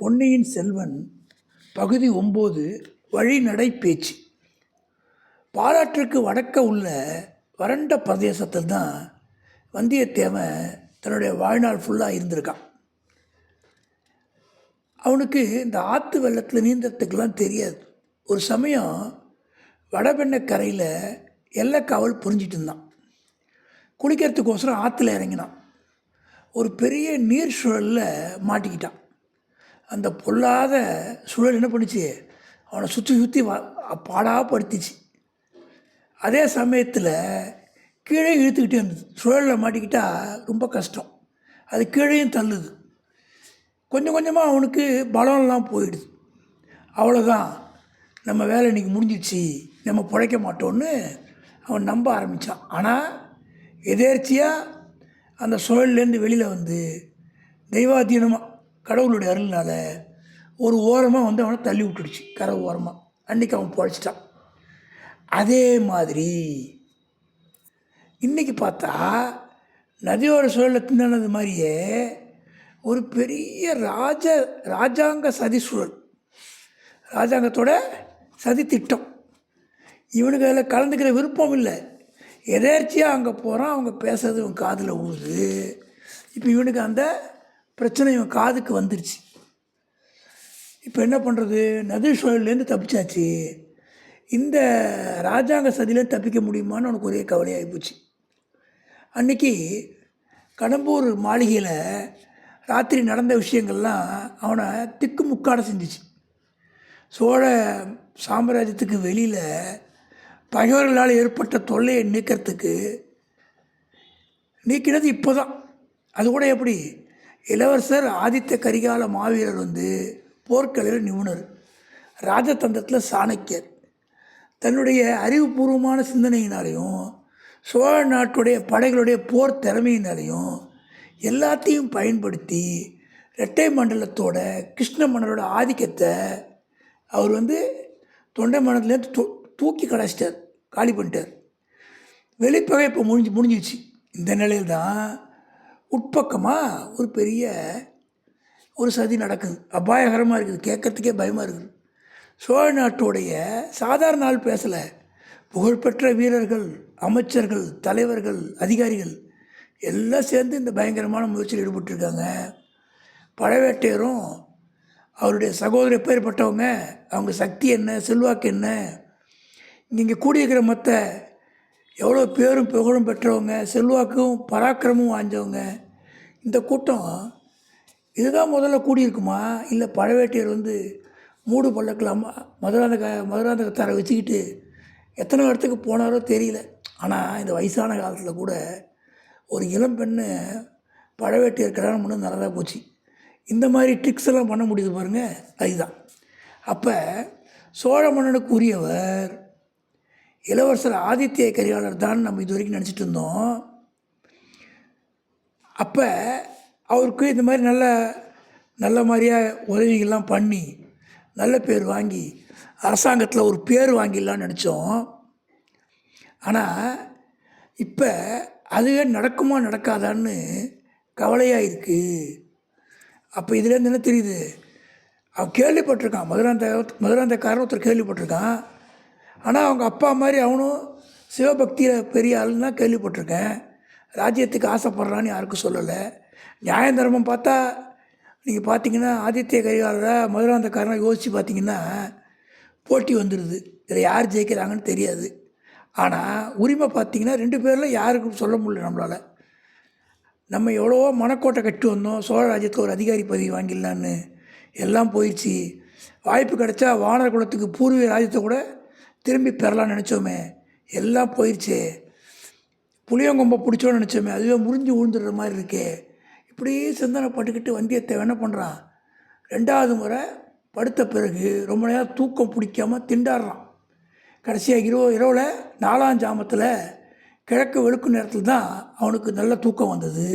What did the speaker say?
பொன்னியின் செல்வன் பகுதி ஒம்பது வழிநடை பேச்சு. பாலாற்றுக்கு வடக்க உள்ள வறண்ட பிரதேசத்தில் தான் வந்தியத்தேவன் தன்னுடைய வாழ்நாள் ஃபுல்லாக இருந்திருக்கான். அவனுக்கு இந்த ஆற்று வெள்ளத்தில் நீந்தத்துக்கெல்லாம் தெரியாது. ஒரு சமயம் வடபெண்ணக்கரையில் எல்லக்காவல் புரிஞ்சிட்டு இருந்தான். குளிக்கிறதுக்கோசரம் ஆற்றுல இறங்கினான். ஒரு பெரிய நீர் சுழலில் மாட்டிக்கிட்டான். அந்த பொல்லாத சுழல் என்ன பண்ணுச்சு? அவனை சுற்றி சுற்றி வா பாடாக படுத்திச்சு. அதே சமயத்தில் கீழே இழுத்துக்கிட்டே இருந்தது சுழலில் மாட்டிக்கிட்டால் ரொம்ப கஷ்டம். அது கீழேயும் தள்ளுது. கொஞ்சம் கொஞ்சமாக அவனுக்கு பலம்லாம் போயிடுது. அவ்வளோதான் நம்ம வேலை இன்றைக்கி முடிஞ்சிடுச்சு. நம்ம பிழைக்க மாட்டோன்னு அவன் நம்ப ஆரம்பித்தான் ஆனால் எதேர்ச்சியாக அந்த சுழல்லேருந்து வெளியில் வந்து தெய்வாதீனமாக கடவுளுடைய அருள்னால ஒரு ஓரமாக வந்து அவனை தள்ளி விட்டுடுச்சு கரை ஓரமாக அன்றைக்கி அவன் பொழைச்சிட்டான். அதே மாதிரி இன்றைக்கி பார்த்தா நதியோர சூழலில் திண்டானது மாதிரியே ஒரு பெரிய ராஜ ராஜாங்க சதி சூழல். ராஜாங்கத்தோட சதி திட்டம். இவனுக்கு அதில் கலந்துக்கிற விருப்பம் இல்லை. எதேர்ச்சியாக அங்கே போகிறான் அவங்க பேசுறது இவன் காதில் ஊழுது இப்போ இவனுக்கு அந்த பிரச்சனை இவன் காதுக்கு வந்துருச்சு. இப்போ என்ன பண்ணுறது நதி சுழல்லேருந்து தப்பிச்சாச்சு. இந்த ராஜாங்க சதியிலேருந்து தப்பிக்க முடியுமான்னு அவனுக்கு ஒரே கவலையாகி போச்சு. அன்றைக்கி கடம்பூர் மாளிகையில் ராத்திரி நடந்த விஷயங்கள்லாம் அவனை திக்கு முக்காட செஞ்சிச்சு. சோழ சாம்ராஜ்யத்துக்கு வெளியில் பகைவர்களால் ஏற்பட்ட தொல்லையை நீக்கிறதுக்கு நீக்கினது இப்போ தான் அது கூட எப்படி? இளவரசர் ஆதித்த கரிகால மாவீரர் வந்து போர்க்கலையில் நிபுணர். ராஜதந்திரத்தில் சாணக்கியர். தன்னுடைய அறிவுபூர்வமான சிந்தனையினாலையும் சோழ நாட்டுடைய படைகளுடைய போர் திறமையினாலையும் எல்லாத்தையும் பயன்படுத்தி ரெட்டை மண்டலத்தோட கிருஷ்ண மன்னரோட ஆதிக்கத்தை அவர் வந்து தொண்டை மண்டலத்துலேருந்து தூ தூக்கி கடைச்சிட்டார் காலி பண்ணிட்டார். வெளிப்பகை இப்போ முடிஞ்சு முடிஞ்சிச்சு இந்த நிலையில் தான் உட்பக்கமாக ஒரு பெரிய ஒரு சதி நடக்குது. அபாயகரமாக இருக்குது. கேட்கறதுக்கே பயமாக இருக்குது. சோழ நாட்டுடைய சாதாரண ஆள் பேசலை. புகழ்பெற்ற வீரர்கள் அமைச்சர்கள் தலைவர்கள் அதிகாரிகள் எல்லாம் சேர்ந்து இந்த பயங்கரமான முயற்சியில் ஈடுபட்டிருக்காங்க. பழவேட்டையரும் அவருடைய சகோதரி பேர்பட்டவங்க அவங்க சக்தி என்ன செல்வாக்கு என்ன இங்கே கூடியிருக்கிற மற்ற எவ்வளோ பேரும் புகழும் பெற்றவங்க செல்வாக்கும் பராக்கிரமும் வாய்ஞ்சவங்க இந்த கூட்டம் இதுதான் முதல்ல கூடியிருக்குமா? இல்லை பழவேட்டையர் வந்து மூடு பல்லக்கலாமா மதுராந்தக மதுராந்தகத்தாரை வச்சுக்கிட்டு எத்தனை இடத்துக்கு போனாரோ தெரியல. ஆனால் இந்த வயசான காலத்தில் கூட ஒரு இளம் பெண்ணு பழவேட்டையர் கல்யாணம் பண்ணது நல்லதாக போச்சு. இந்த மாதிரி ட்ரிக்ஸ் எல்லாம் பண்ண முடியுது பாருங்கள் அதுதான். அப்போ சோழ மன்னனுக்கு உரியவர் இளவரசர் ஆதித்ய கரிகாலர் தான் நம்ம இது வரைக்கும் நினச்சிட்டு இருந்தோம். அப்போ அவருக்கு இந்த மாதிரி நல்ல நல்ல மாதிரியாக உதவிகள்லாம் பண்ணி நல்ல பேர் வாங்கி அரசாங்கத்தில் ஒரு பேர் வாங்கிடலான்னு நினச்சோம். ஆனால் இப்போ அதுவே நடக்குமா நடக்காதான்னு கவலையாக இருக்குது அப்போ இதுலேருந்து என்ன தெரியுது? அவன் கேள்விப்பட்டிருக்கான். மதுராந்த மதுராந்தக்காரன் ஒருத்தர் கேள்விப்பட்டிருக்கான். ஆனால் அவங்க அப்பா மாதிரி அவனும் சிவபக்தியில் பெரிய ஆளுன்னு தான் கேள்விப்பட்டிருக்கேன். ராஜ்யத்துக்கு ஆசைப்பட்றான்னு யாருக்கும் சொல்லலை. நியாயம் தர்மம் பார்த்தா நீங்கள் பார்த்தீங்கன்னா ஆதித்ய கரிகாலரை மதுராந்தக்காரனை யோசித்து பார்த்தீங்கன்னா போட்டி வந்துடுது இதில் யார் ஜெயிக்கிறாங்கன்னு தெரியாது. ஆனால் உரிமை பார்த்தீங்கன்னா ரெண்டு பேரில் யாருக்கும் சொல்ல முடியல நம்மளால். நம்ம எவ்வளவோ மனக்கோட்டை கட்டி வந்தோம். சோழ ராஜ்யத்தில் ஒரு அதிகாரி பதவி வாங்கிடலான்னு. எல்லாம் போயிடுச்சு. வாய்ப்பு கிடைச்சா வானர் குலத்துக்கு பூர்வீக ராஜ்யத்தை கூட திரும்பி பெறலாம்னு நினச்சோமே எல்லாம் போயிடுச்சு புளியங்கொம்பை பிடிச்சோன்னு நினச்சோமே அதுவே முறிஞ்சு விழுந்துடுற மாதிரி இருக்கே. இப்படியே சிந்தனை பட்டுக்கிட்டு வந்தியத்தை என்ன பண்ணுறான் ரெண்டாவது முறை படுத்த பிறகு ரொம்ப நேரம் தூக்கம் பிடிக்காமல் திண்டாடுறான். கடைசியாக இரவு இரவில் நாலாம் ஜாமத்தில் கிழக்கு வெளுக்கு நேரத்தில் தான் அவனுக்கு நல்ல தூக்கம் வந்தது.